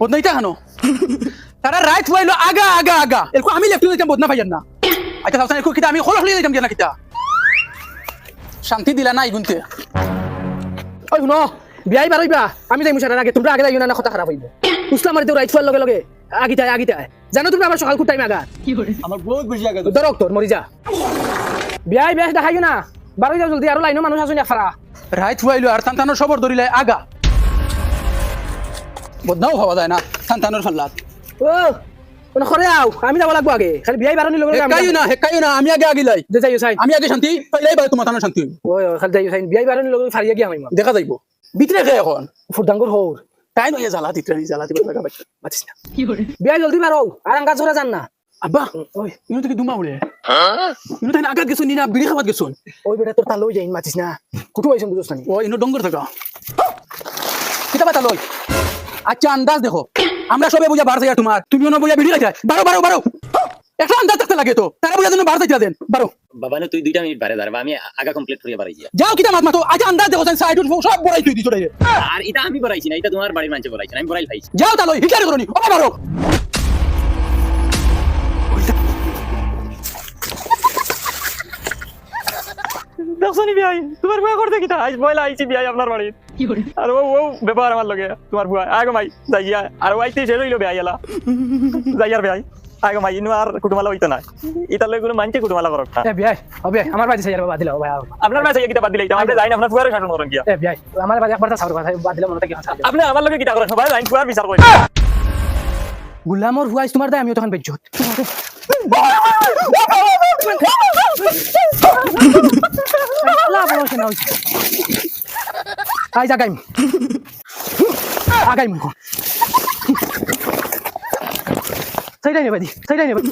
বদনাইতা খানো তারা রাইট হইল আগা আগা আগা। এরকম আমি লেফট দিতাম বদনা পাইয়ান না আচ্ছা সাবসান এরকম কিতা আমি খোলা খুলে দিতাম না কিতা শান্তি দিলা নাই গুনতে ওই শুনো। বিয়াই বারইবা আমি যাই মুসার আগে। তোমরা আগে যাই না কথা খারাপ হইব মারি তো রাইট ফুয়ার লগে লগে। আগিতায় আগিতায় জানো তুমি আমার সকাল কোন টাইম আগা আমার বহুত বেশি আগে ধরক তোর মরি যা। বিয়াই বেশ দেখাইও না। বারই যাও জলদি। আরও লাইনো মানুষ আসুন ফারা রাইট হইল আর সবর ধরিলে আগা। বদনাও হওয়া যায় না। সান্তানোর ফাল্লাত ও কোন খরে আও আমি যাব লাগবো আগে। খালি বিয়াই বারনি লগে আমি হেকাইও না হেকাইও না আমি আগে আগিলাই। যে যাইও সাইন আমি আগে শান্তি পাইলাই বারে তোমার তানোর শান্তি। ওই ওই, খালি যাইও সাইন বিয়াই বারনি লগে ফারিয়া গিয়া আমি দেখা যাইব। বিতরে গে এখন। ফুরদাঙ্গর হোর তাই নয় জ্বালা দিতে জ্বালা দিতে লাগা বাইতে মাতিস না। বিয়াই জলদি বারো আর আঙ্গা ঝরা যান না। আব্বা ওই ইনো থেকে দুমা উড়ে ইনো তাই আগাত গেছো নিনা বিড়ি খাবাত গেছো ওই বেটা তোর তা লই যাইন মাতিস না। কুটু আইছন বুঝছ না। ও ইনো ডঙ্গর থাকা। কিতা বাতা লই আচ্ছা আন্দাজ দেখো। আমরা সবে বুঝা বার যাই তোমার। তুমিও না বুঝা বিড়ি বারো বারো বারো। একটা আন্দাজ থাকতে লাগে তো। তারা বুঝার জন্য বার যাই দেন বারো। বাবা না তুই দুইটা মিনিট বারে দাঁড়াবা আমি আগা কমপ্লিট করিয়া বাড়াই যাও কিতা মাত মাতো আচ্ছা আন্দাজ দেখো সাইড সব বড়াই তুই দিছো আর এটা আমি বড়াইছি না এটা তোমার বাড়ির মানুষ বড়াইছি আমি বড়াই খাইছি। যাও তাহলে লই করনি ও বারো। দেখছনি বিয়াই তোমার বুয়া করতে কিতা আজ বয়লা আইছি বিয়াই আপনার আর ও ও ব্যাপার আমার লগে তোমার বুয়া আগে মাই যাইয়া আর ও আইতে শেষ হইল বিয়াই এলা যাইয়ার বিয়াই আগে মাই ইনু আর কুটুমালা হইতো না ইতার লগে কোনো মানছে কুটুমালা করক না এ বিয়াই ও বিয়াই আমার বাড়ি সাইয়ার বাবা দিলা ভাই আপনার কিতা বাদ দিলে যাই না আপনার ফুয়ারে শাসন করেন কিয়া এ বিয়াই আমার বাড়ি একবার সাউর কথা বাদ দিলা মনে থেকে আপনি আমার লগে কিতা করেন সবাই লাইন ফুয়ার বিচার করেন গুলামর হুয়াইস তোমার দায় আমিও তখন বেজ্জত 이렇게 나오지. 아이, 아가임. 아, 아가임. 자, 이래, 해봐야 돼. 자, 이래, 해봐야 돼.